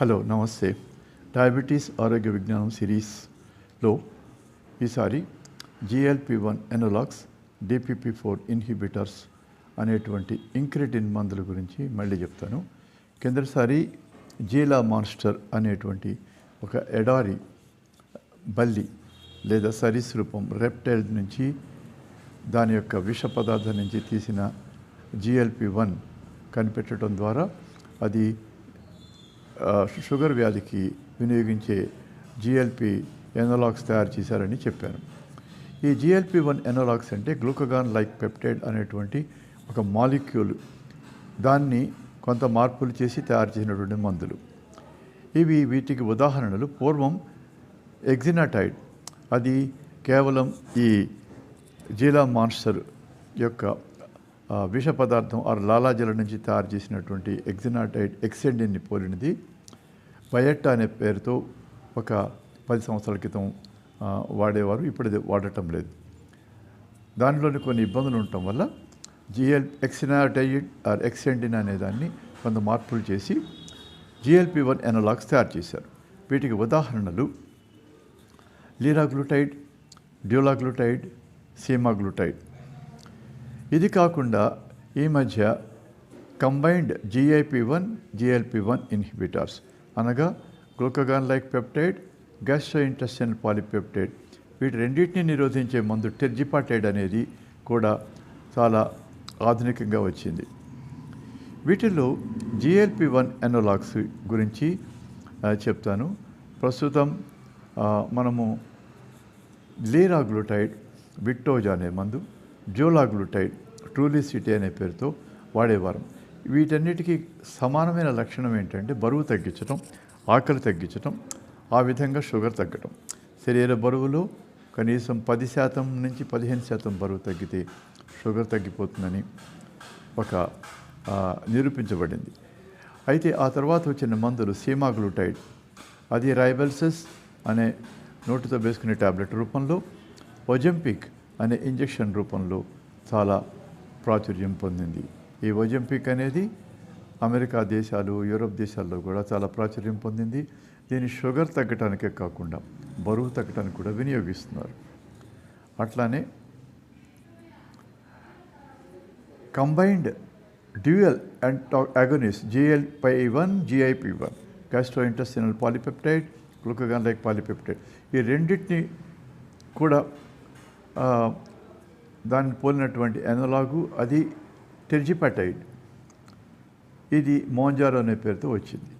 Hello నమస్తే. Diabetes ఆరోగ్య విజ్ఞానం సిరీస్లో ఈసారి GLP one analogs DPP four inhibitors అనేటువంటి ఇంక్రిటిన్ మందుల గురించి మళ్ళీ చెప్తాను. కిందటిసారి జీలా మాన్స్టర్ అనేటువంటి ఒక ఎడారి బల్లి లేదా సరీసృపం రెప్టైల్ నుంచి దాని యొక్క విష పదార్థం నుంచి తీసిన జిఎల్పి వన్ కనిపెట్టడం ద్వారా అది షుగర్ వ్యాధికి వినియోగించే జిఎల్పి ఎనలాగ్స్ తయారు చేశారని చెప్పాను ఈ జిఎల్పి వన్ ఎనలాగ్స్ అంటే గ్లూకగాన్ లైక్ పెప్టైడ్ అనేటువంటి ఒక మాలిక్యూల్. దాన్ని కొంత మార్పులు చేసి తయారు చేసినటువంటి మందులు. ఇవి వీటికి ఉదాహరణలు. పూర్వం ఎగ్జినాటైడ్ అది కేవలం ఈ జీలా మాన్స్టర్ యొక్క విష పదార్థం ఆరు లాలాజల నుంచి తయారు చేసినటువంటి ఎగ్జినాటైడ్ ఎక్సెండిన్ని పోలినది. బయట్ట అనే పేరుతో ఒక పది సంవత్సరాల క్రితం వాడేవారు ఇప్పుడు వాడటం లేదు. దానిలోని కొన్ని ఇబ్బందులు ఉండటం వల్ల జిఎల్ ఎక్సినాటైడ్ ఆర్ ఎక్సెండిన్ అనే దాన్ని కొంత మార్పులు చేసి జిఎల్పి వన్ ఎనలాగ్స్ తయారు చేశారు. వీటికి ఉదాహరణలు లీరాగ్లూటైడ్ డ్యూలాగ్లూటైడ్ సీమాగ్లూటైడ్. ఇది కాకుండా ఈ మధ్య combined GIP one GLP one inhibitors అనగా glucagon like peptide gastro intestinal polypeptide వీటి రెండింటిని నిరోధించే మందు టెర్జిపాటైడ్ అనేది కూడా చాలా ఆధునికంగా వచ్చింది. వీటిల్లో జిఎల్పి వన్ ఎనోలాగ్స్ గురించి చెప్తాను. ప్రస్తుతం మనము లీరాగ్లూటైడ్ విట్టోజా అనే మందు డ్యూలాగ్లూటైడ్ ట్రూలిసిటీ అనే పేరుతో వాడేవారం. వీటన్నిటికీ సమానమైన లక్షణం ఏంటంటే బరువు తగ్గించడం ఆకలి తగ్గించడం ఆ విధంగా షుగర్ తగ్గటం. శరీర బరువులో కనీసం పది శాతం నుంచి పదిహేను శాతం బరువు తగ్గితే షుగర్ తగ్గిపోతుందని ఒక నిరూపించబడింది. అయితే ఆ తర్వాత వచ్చిన మందులు సీమాగ్లూటైడ్ అది రైబల్సెస్ అనే నోటితో వేసుకునే టాబ్లెట్ రూపంలో ఒజంపిక్ అనే ఇంజెక్షన్ రూపంలో చాలా ప్రాచుర్యం పొందింది. ఈ ఒజంపిక్ అనేది అమెరికా దేశాలు యూరోప్ దేశాల్లో కూడా చాలా ప్రాచుర్యం పొందింది. దీని షుగర్ తగ్గటానికే కాకుండా బరువు తగ్గటానికి కూడా వినియోగిస్తున్నారు. అట్లానే combined dual and agonist GLP one GIP one gastro intestinal polypeptide glucagon like polypeptide ఈ రెండింటిని కూడా దానికి పోలినటువంటి ఎనలాగు అది టెర్జిపటైడ్ ఇది మోంజారో అనే పేరుతో వచ్చింది.